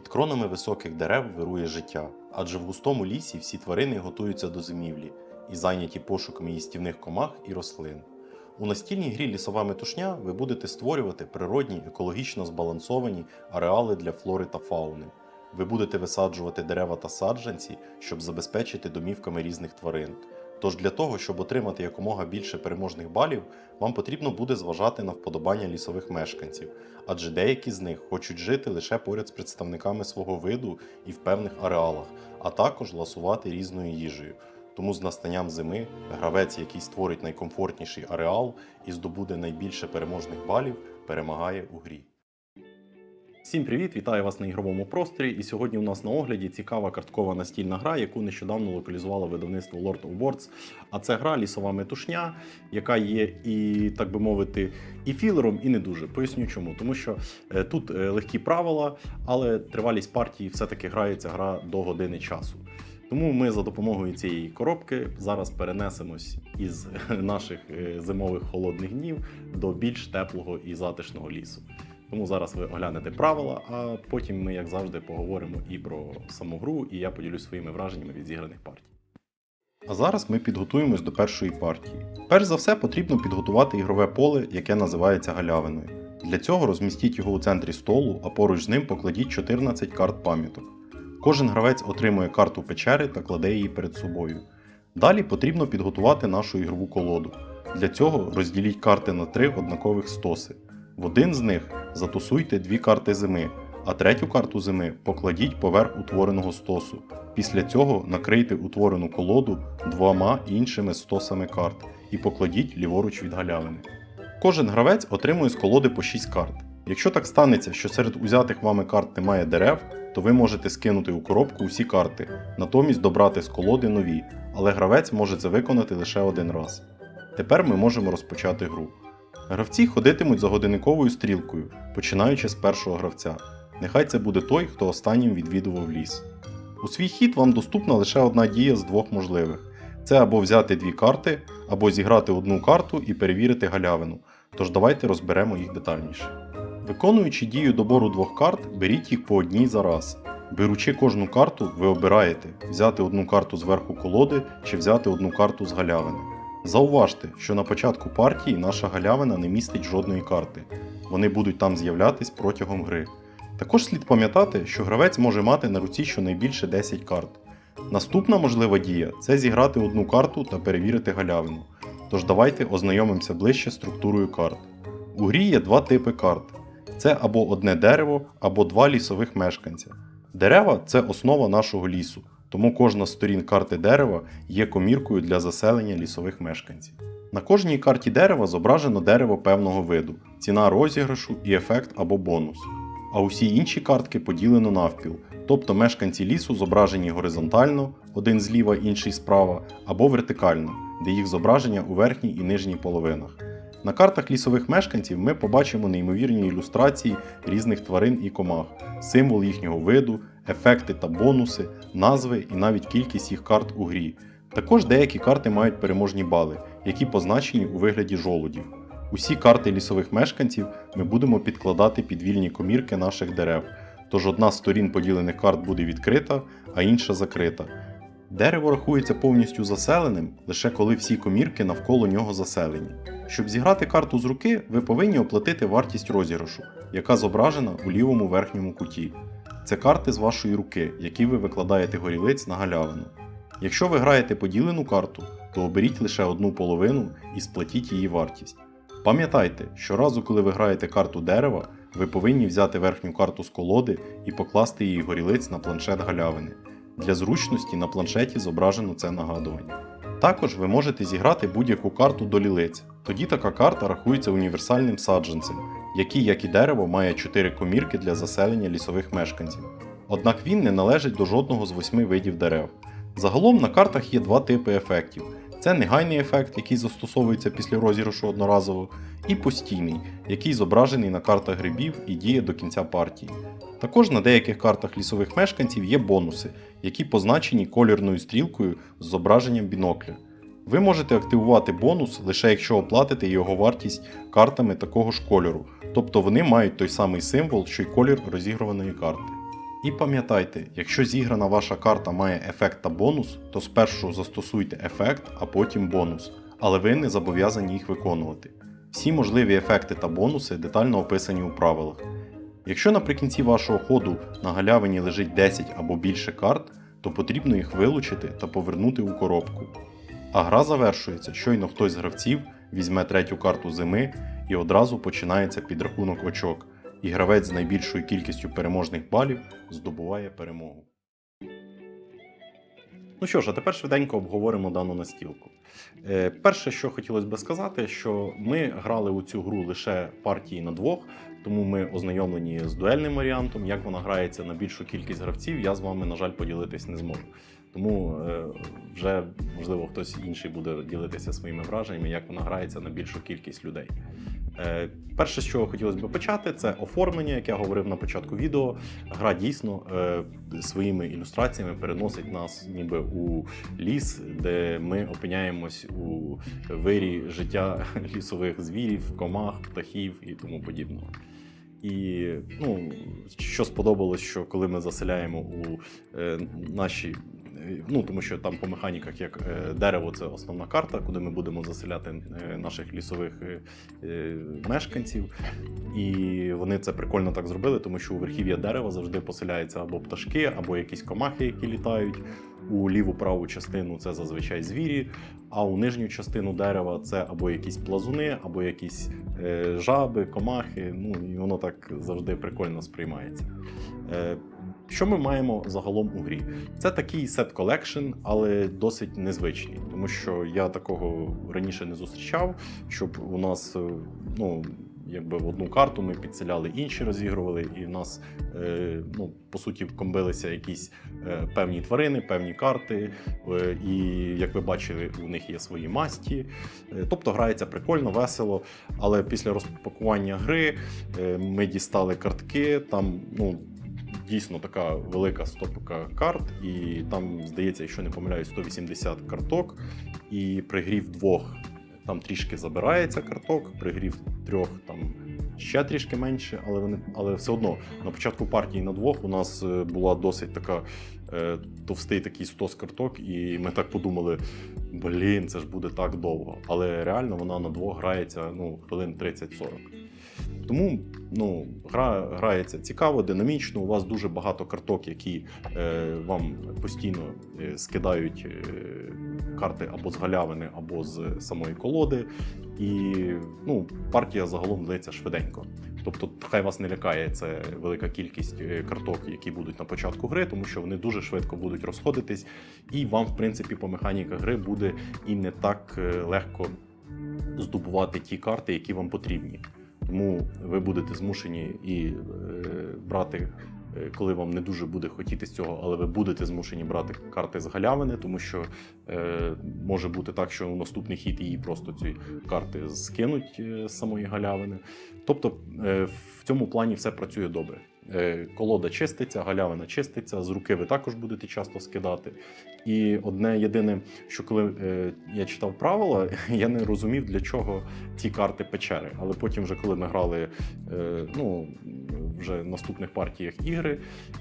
Під кронами високих дерев вирує життя, адже в густому лісі всі тварини готуються до зимівлі і зайняті пошуками їстівних комах і рослин. У настільній грі лісова метушня ви будете створювати природні, екологічно збалансовані ареали для флори та фауни. Ви будете висаджувати дерева та саджанці, щоб забезпечити домівками різних тварин. Тож для того, щоб отримати якомога більше переможних балів, вам потрібно буде зважати на вподобання лісових мешканців, адже деякі з них хочуть жити лише поряд з представниками свого виду і в певних ареалах, а також ласувати різною їжею. Тому з настанням зими гравець, який створить найкомфортніший ареал і здобуде найбільше переможних балів, перемагає у грі. Всім привіт! Вітаю вас на ігровому просторі. І сьогодні у нас на огляді цікава карткова настільна гра, яку нещодавно локалізувало видавництво Lord of Words. А це гра лісова метушня, яка є і, так би мовити, і філером, і не дуже. Поясню чому. Тому що е, тут е, легкі правила, але тривалість партії все-таки грається гра до години часу. Тому ми за допомогою цієї коробки зараз перенесемось із наших е, зимових холодних днів до більш теплого і затишного лісу. Тому зараз ви оглянете правила, а потім ми, як завжди, поговоримо і про саму гру, і я поділюсь своїми враженнями від зіграних партій. А зараз ми підготуємось до першої партії. Перш за все потрібно підготувати ігрове поле, яке називається галявиною. Для цього розмістіть його у центрі столу, а поруч з ним покладіть 14 карт пам'яток. Кожен гравець отримує карту печери та кладе її перед собою. Далі потрібно підготувати нашу ігрову колоду. Для цього розділіть карти на три однакових стоси. В один з них затусуйте дві карти зими, а третю карту зими покладіть поверх утвореного стосу. Після цього накрийте утворену колоду двома іншими стосами карт і покладіть ліворуч від галявини. Кожен гравець отримує з колоди по 6 карт. Якщо так станеться, що серед узятих вами карт немає дерев, то ви можете скинути у коробку усі карти, натомість добрати з колоди нові, але гравець може це виконати лише один раз. Тепер ми можемо розпочати гру. Гравці ходитимуть за годинниковою стрілкою, починаючи з першого гравця. Нехай це буде той, хто останнім відвідував ліс. У свій хід вам доступна лише одна дія з двох можливих: це або взяти дві карти, або зіграти одну карту і перевірити галявину. Тож давайте розберемо їх детальніше. Виконуючи дію добору двох карт, беріть їх по одній за раз. Беручи кожну карту, ви обираєте взяти одну карту зверху колоди чи взяти одну карту з галявини. Зауважте, що на початку партії наша галявина не містить жодної карти. Вони будуть там з'являтись протягом гри. Також слід пам'ятати, що гравець може мати на руці щонайбільше 10 карт. Наступна можлива дія це зіграти одну карту та перевірити галявину. Тож давайте ознайомимося ближче з структурою карт. У грі є два типи карт: це або одне дерево, або два лісових мешканця. Дерева це основа нашого лісу, тому кожна з сторін карти дерева є коміркою для заселення лісових мешканців. На кожній карті дерева зображено дерево певного виду, ціна розіграшу і ефект або бонус. А усі інші картки поділено навпіл, тобто мешканці лісу зображені горизонтально, один зліва, інший справа, або вертикально, де їх зображення у верхній і нижній половинах. На картах лісових мешканців ми побачимо неймовірні ілюстрації різних тварин і комах, символ їхнього виду, ефекти та бонуси, назви і навіть кількість їх карт у грі. Також деякі карти мають переможні бали, які позначені у вигляді жолудів. Усі карти лісових мешканців ми будемо підкладати під вільні комірки наших дерев, тож одна з сторін поділених карт буде відкрита, а інша закрита. Дерево рахується повністю заселеним лише коли всі комірки навколо нього заселені. Щоб зіграти карту з руки, ви повинні оплатити вартість розіграшу, яка зображена у лівому верхньому куті. Це карти з вашої руки, які ви викладаєте горілиць на галявину. Якщо ви граєте поділену карту, то оберіть лише одну половину і сплатіть її вартість. Пам'ятайте, щоразу, коли ви граєте карту дерева, ви повинні взяти верхню карту з колоди і покласти її горілиць на планшет галявини. Для зручності на планшеті зображено це нагадування. Також ви можете зіграти будь-яку карту до лілиць. Тоді така карта рахується універсальним саджанцем, який, як і дерево, має 4 комірки для заселення лісових мешканців. Однак він не належить до жодного з восьми видів дерев. Загалом на картах є два типи ефектів: це негайний ефект, який застосовується після розіграшу одноразово, і постійний, який зображений на картах грибів і діє до кінця партії. Також на деяких картах лісових мешканців є бонуси, які позначені колірною стрілкою з зображенням бінокля. Ви можете активувати бонус лише якщо оплатите його вартість картами такого ж кольору, тобто вони мають той самий символ, що й колір розігруваної карти. І пам'ятайте, якщо зіграна ваша карта має ефект та бонус, то спершу застосуйте ефект, а потім бонус, але ви не зобов'язані їх виконувати. Всі можливі ефекти та бонуси детально описані у правилах. Якщо наприкінці вашого ходу на галявині лежить 10 або більше карт, то потрібно їх вилучити та повернути у коробку. А гра завершується, щойно хтось з гравців візьме третю карту зими і одразу починається підрахунок очок, і гравець з найбільшою кількістю переможних балів здобуває перемогу. Ну що ж, а тепер швиденько обговоримо дану настілку. Е, перше, що хотілося би сказати, що ми грали у цю гру лише партії на двох, тому ми ознайомлені з дуельним варіантом. Як вона грається на більшу кількість гравців, я з вами, на жаль, поділитись не зможу. Тому е, вже можливо хтось інший буде ділитися своїми враженнями, як вона грається на більшу кількість людей. Е, перше, з чого хотілося б почати, це оформлення, як я говорив на початку відео. Гра дійсно е, своїми ілюстраціями переносить нас ніби у ліс, де ми опиняємось у вирі життя лісових звірів, комах, птахів і тому подібного. І ну, що сподобалось, що коли ми заселяємо у е, наші. е, Ну, тому що там по механіках як е, дерево це основна карта, куди ми будемо заселяти е, наших лісових мешканців. І вони це прикольно так зробили, тому що у верхів'я дерева завжди поселяються або пташки, або якісь комахи, які літають. У ліву праву частину це зазвичай звірі, а у нижню частину дерева це або якісь плазуни, або якісь е, жаби, комахи. Ну і воно так завжди прикольно сприймається. Е, що ми маємо загалом у грі? Це такий сет колекшн, але досить незвичний, тому що я такого раніше не зустрічав, щоб у нас е, ну. Якби в одну карту ми підселяли інші, розігрували, і в нас е, ну, по суті комбилися якісь е, певні тварини, певні карти. Е, і як ви бачили, у них є свої масті. Тобто грається прикольно, весело. Але після розпакування гри ми дістали картки. Там ну, дійсно така велика стопка карт, і там, здається, якщо не помиляюсь, 180 карток. І при грі в двох там трішки забирається карток, при грі трьох там ще трішки менше, але вони, але все одно на початку партії на двох у нас е, була досить така е, товстий такий стос карток, і ми так подумали: блін, це ж буде так довго. Але реально вона на двох грається ну, хвилин 30-40. Тому ну, гра грається цікаво, динамічно. У вас дуже багато карток, які е, вам постійно е, скидають е, карти або з галявини, або з самої колоди. І ну, партія загалом длиться швиденько. Тобто, хай вас не лякає це велика кількість е, карток, які будуть на початку гри, тому що вони дуже швидко будуть розходитись, і вам, в принципі, по механіках гри буде і не так е, легко здобувати ті карти, які вам потрібні. Тому ви будете змушені і е, брати, е, коли вам не дуже буде хотіти з цього, але ви будете змушені брати карти з галявини, тому що е, може бути так, що у наступний хід її просто ці карти скинуть з самої галявини. Тобто в цьому плані все працює добре. Е, Колода чиститься, галявина чиститься, з руки ви також будете часто скидати. І одне єдине, що коли е, я читав правила, я не розумів, для чого ті карти печери. Але потім, вже коли ми грали е, ну, вже в наступних партіях ігри,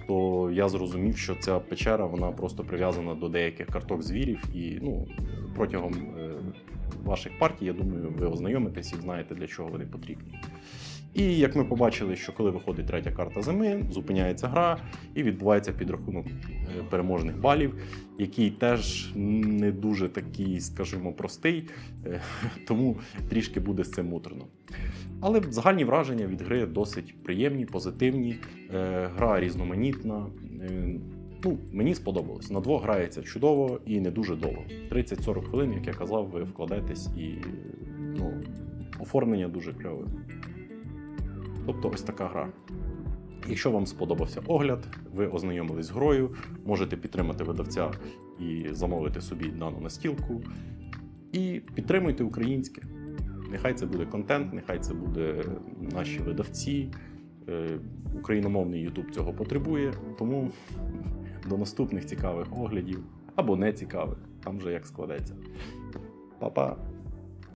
то я зрозумів, що ця печера вона просто прив'язана до деяких карток звірів. І ну, протягом ваших партій, я думаю, ви ознайомитесь і знаєте, для чого вони потрібні. І як ми побачили, що коли виходить третя карта зими, зупиняється гра і відбувається підрахунок е, переможних балів, який теж не дуже такий, скажімо, простий, е, тому трішки буде з цим муторно. Але загальні враження від гри досить приємні, позитивні. Е, Гра різноманітна. Ну, мені сподобалось. На двох грається чудово і не дуже довго. 30-40 хвилин, як я казав, ви вкладетесь і ну, оформлення дуже кльове. Тобто ось така гра. Якщо вам сподобався огляд, ви ознайомились з грою, можете підтримати видавця і замовити собі дану настілку. І підтримуйте українське. Нехай це буде контент, нехай це буде наші видавці. Е, Україномовний YouTube цього потребує. Тому до наступних цікавих оглядів або не цікавих, там вже як складеться. Па-па!